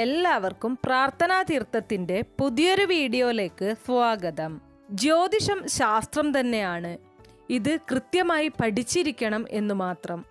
എല്ലാവർക്കും പ്രാർത്ഥനാ തീർത്ഥത്തിന്റെ പുതിയൊരു വീഡിയോയിലേക്ക് സ്വാഗതം. ജ്യോതിഷം ശാസ്ത്രം തന്നെയാണ്. ഇത് കൃത്യമായി പഠിച്ചിരിക്കണം എന്ന് മാത്രം.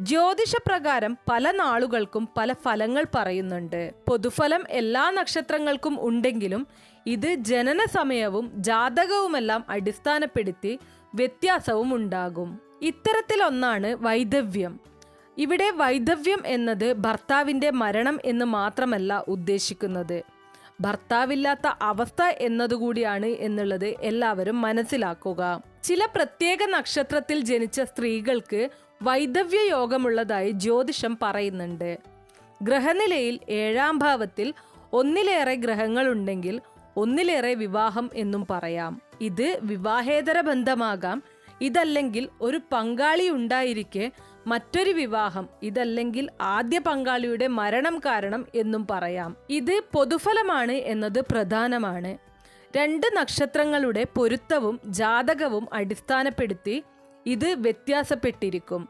ജ്യോതിഷപ്രകാരം പല നാളുകൾക്കും പല ഫലങ്ങൾ പറയുന്നുണ്ട്. പൊതുഫലം എല്ലാ നക്ഷത്രങ്ങൾക്കും ഉണ്ടെങ്കിലും ഇത് ജനന സമയവും ജാതകവുമെല്ലാം അടിസ്ഥാനപ്പെടുത്തി വ്യത്യാസവും ഉണ്ടാകും. ഇത്തരത്തിലൊന്നാണ് വൈദവ്യം. ഇവിടെ വൈദവ്യം എന്നത് ഭർത്താവിന്റെ മരണം എന്ന് മാത്രമല്ല ഉദ്ദേശിക്കുന്നത്. ഭർത്താവില്ലാത്ത അവസ്ഥ എന്നതുകൂടിയാണ് എന്നുള്ളത് എല്ലാവരും മനസ്സിലാക്കുക. ചില പ്രത്യേക നക്ഷത്രത്തിൽ ജനിച്ച സ്ത്രീകൾക്ക് വൈദവ്യ യോഗമുള്ളതായി ജ്യോതിഷം പറയുന്നുണ്ട്. ഗ്രഹനിലയിൽ ഏഴാം ഭാവത്തിൽ ഒന്നിലേറെ ഗ്രഹങ്ങളുണ്ടെങ്കിൽ ഒന്നിലേറെ വിവാഹം എന്നും പറയാം. ഇത് വിവാഹേതര ബന്ധമാകാം. ഇതല്ലെങ്കിൽ ഒരു പങ്കാളി ഉണ്ടായിരിക്കെ മറ്റൊരു വിവാഹം ഇതല്ലെങ്കിൽ ആദ്യ പങ്കാളിയുടെ മരണം കാരണം എന്നും പറയാം. ഇത് പൊതുഫലമാണ് എന്നത് പ്രധാനമാണ്. രണ്ട് നക്ഷത്രങ്ങളുടെ പൊരുത്തവും ജാതകവും അടിസ്ഥാനപ്പെടുത്തി ഇത് വ്യത്യാസപ്പെട്ടിരിക്കും.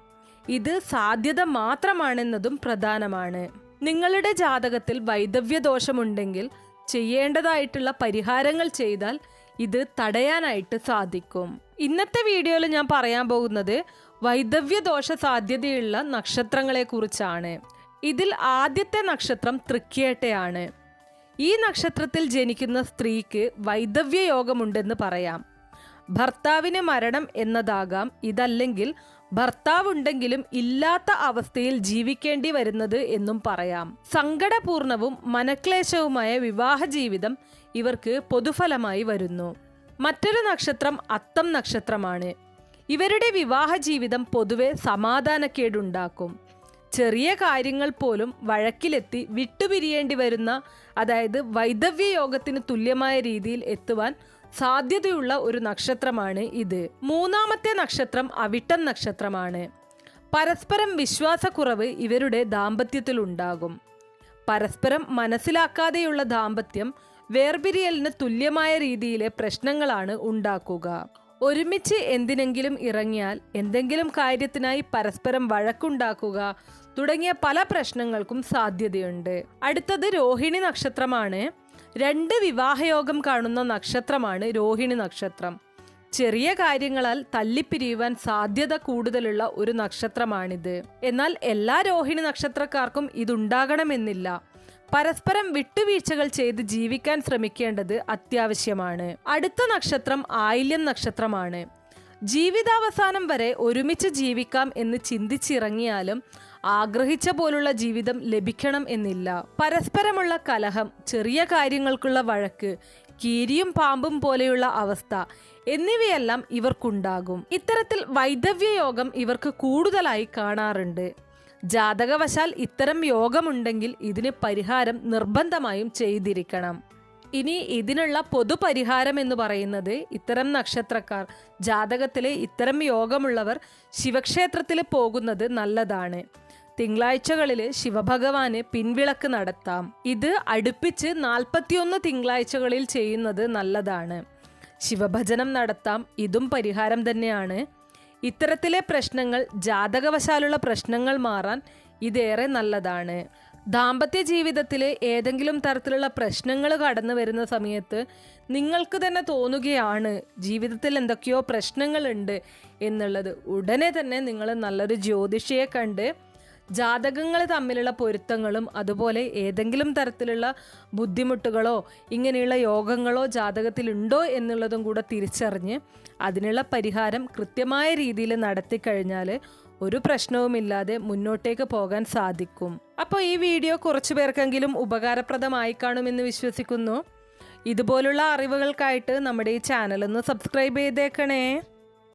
ഇത് സാധ്യത മാത്രമാണെന്നതും പ്രധാനമാണ്. നിങ്ങളുടെ ജാതകത്തിൽ വൈദവ്യ ദോഷമുണ്ടെങ്കിൽ ചെയ്യേണ്ടതായിട്ടുള്ള പരിഹാരങ്ങൾ ചെയ്താൽ ഇത് തടയാനായിട്ട് സാധിക്കും. ഇന്നത്തെ വീഡിയോയിൽ ഞാൻ പറയാൻ പോകുന്നത് വൈദവ്യ ദോഷ സാധ്യതയുള്ള നക്ഷത്രങ്ങളെ കുറിച്ചാണ് ഇതിൽ ആദ്യത്തെ നക്ഷത്രം തൃക്കേട്ടയാണ് ഈ നക്ഷത്രത്തിൽ ജനിക്കുന്ന സ്ത്രീക്ക് വൈദവ്യ യോഗമുണ്ടെന്ന് പറയാം. ഭർത്താവിന് മരണം എന്നതാകാം. ഇതല്ലെങ്കിൽ ഭർത്താവുണ്ടെങ്കിലും ഇല്ലാത്ത അവസ്ഥയിൽ ജീവിക്കേണ്ടി വരുന്നത് എന്നും പറയാം. സങ്കടപൂർണവും മനക്ലേശവുമായ വിവാഹ ജീവിതം ഇവർക്ക് പൊതുഫലമായി വരുന്നു. മറ്റൊരു നക്ഷത്രം അത്തം നക്ഷത്രമാണ്. ഇവരുടെ വിവാഹ ജീവിതം പൊതുവെ സമാധാനക്കേടുണ്ടാക്കും. ചെറിയ കാര്യങ്ങൾ പോലും വഴക്കിലെത്തി വിട്ടുപിരിയേണ്ടി വരുന്ന അതായത് വൈദവ്യ യോഗത്തിന് തുല്യമായ രീതിയിൽ എത്തുവാൻ സാധ്യതയുള്ള ഒരു നക്ഷത്രമാണ് ഇത്. മൂന്നാമത്തെ നക്ഷത്രം അവിട്ടൻ നക്ഷത്രമാണ്. പരസ്പരം വിശ്വാസക്കുറവ് ഇവരുടെ ദാമ്പത്യത്തിൽ ഉണ്ടാകും പരസ്പരം മനസ്സിലാക്കാതെയുള്ള ദാമ്പത്യം വേർപിരിയലിന് തുല്യമായ രീതിയിലെ പ്രശ്നങ്ങളാണ് ഉണ്ടാക്കുക. ഒരുമിച്ച് എന്തിനെങ്കിലും ഇറങ്ങിയാൽ എന്തെങ്കിലും കാര്യത്തിനായി പരസ്പരം വഴക്കുണ്ടാക്കുക തുടങ്ങിയ പല പ്രശ്നങ്ങൾക്കും സാധ്യതയുണ്ട്. അടുത്തത് രോഹിണി നക്ഷത്രമാണ്. രണ്ട് വിവാഹയോഗം കാണുന്ന നക്ഷത്രമാണ് രോഹിണി നക്ഷത്രം. ചെറിയ കാര്യങ്ങളാൽ തല്ലിപ്പിരിയുവാൻ സാധ്യത കൂടുതലുള്ള ഒരു നക്ഷത്രമാണിത്. എന്നാൽ എല്ലാ രോഹിണി നക്ഷത്രക്കാർക്കും ഇതുണ്ടാകണമെന്നില്ല. പരസ്പരം വിട്ടുവീഴ്ചകൾ ചെയ്ത് ജീവിക്കാൻ ശ്രമിക്കേണ്ടത് അത്യാവശ്യമാണ്. അടുത്ത നക്ഷത്രം ആയില്യം നക്ഷത്രമാണ്. ജീവിതാവസാനം വരെ ഒരുമിച്ച് ജീവിക്കാം എന്ന് ചിന്തിച്ചിറങ്ങിയാലും ആഗ്രഹിച്ച പോലുള്ള ജീവിതം ലഭിക്കണം എന്നില്ല. പരസ്പരമുള്ള കലഹം ചെറിയ കാര്യങ്ങൾക്കുള്ള വഴക്ക് കീരിയും പാമ്പും പോലെയുള്ള അവസ്ഥ എന്നിവയെല്ലാം ഇവർക്കുണ്ടാകും. ഇത്തരത്തിൽ വൈദവ്യ യോഗം ഇവർക്ക് കൂടുതലായി കാണാറുണ്ട്. ജാതകവശാൽ ഇത്തരം യോഗമുണ്ടെങ്കിൽ ഇതിന് പരിഹാരം നിർബന്ധമായും ചെയ്തിരിക്കണം. ഇനി ഇതിനുള്ള പൊതുപരിഹാരം എന്ന് പറയുന്നത് ഇത്തരം നക്ഷത്രക്കാർ ജാതകത്തിലെ ഇത്തരം യോഗമുള്ളവർ ശിവക്ഷേത്രത്തിൽ പോകുന്നത് നല്ലതാണ്. തിങ്കളാഴ്ചകളിൽ ശിവഭഗവാന് പിൻവിളക്ക് നടത്താം. ഇത് അടുപ്പിച്ച് നാൽപ്പത്തിയൊന്ന് തിങ്കളാഴ്ചകളിൽ ചെയ്യുന്നത് നല്ലതാണ്. ശിവഭജനം നടത്താം ഇതും പരിഹാരം തന്നെയാണ്. ഇത്തരത്തിലെ പ്രശ്നങ്ങൾ ജാതകവശാലുള്ള പ്രശ്നങ്ങൾ മാറാൻ ഇതേറെ നല്ലതാണ്. ദാമ്പത്യ ജീവിതത്തിലെ ഏതെങ്കിലും തരത്തിലുള്ള പ്രശ്നങ്ങൾ കടന്നു വരുന്ന സമയത്ത് നിങ്ങൾക്ക് തന്നെ തോന്നുകയാണ് ജീവിതത്തിൽ എന്തൊക്കെയോ പ്രശ്നങ്ങളുണ്ട് എന്നുള്ളത്. ഉടനെ തന്നെ നിങ്ങൾ നല്ലൊരു ജ്യോതിഷിയെ കണ്ട് ജാതകങ്ങൾ തമ്മിലുള്ള പൊരുത്തങ്ങളും അതുപോലെ ഏതെങ്കിലും തരത്തിലുള്ള ബുദ്ധിമുട്ടുകളോ ഇങ്ങനെയുള്ള യോഗങ്ങളോ ജാതകത്തിലുണ്ടോ എന്നുള്ളതും കൂടെ തിരിച്ചറിഞ്ഞ് അതിനുള്ള പരിഹാരം കൃത്യമായ രീതിയിൽ നടത്തിക്കഴിഞ്ഞാൽ ഒരു പ്രശ്നവുമില്ലാതെ മുന്നോട്ടേക്ക് പോകാൻ സാധിക്കും. അപ്പോൾ ഈ വീഡിയോ കുറച്ചു പേർക്കെങ്കിലും ഉപകാരപ്രദമായി കാണുമെന്ന് വിശ്വസിക്കുന്നു. ഇതുപോലുള്ള അറിവുകൾക്കായിട്ട് നമ്മുടെ ഈ ചാനൽ ഒന്ന് സബ്സ്ക്രൈബ് ചെയ്തേക്കണേ.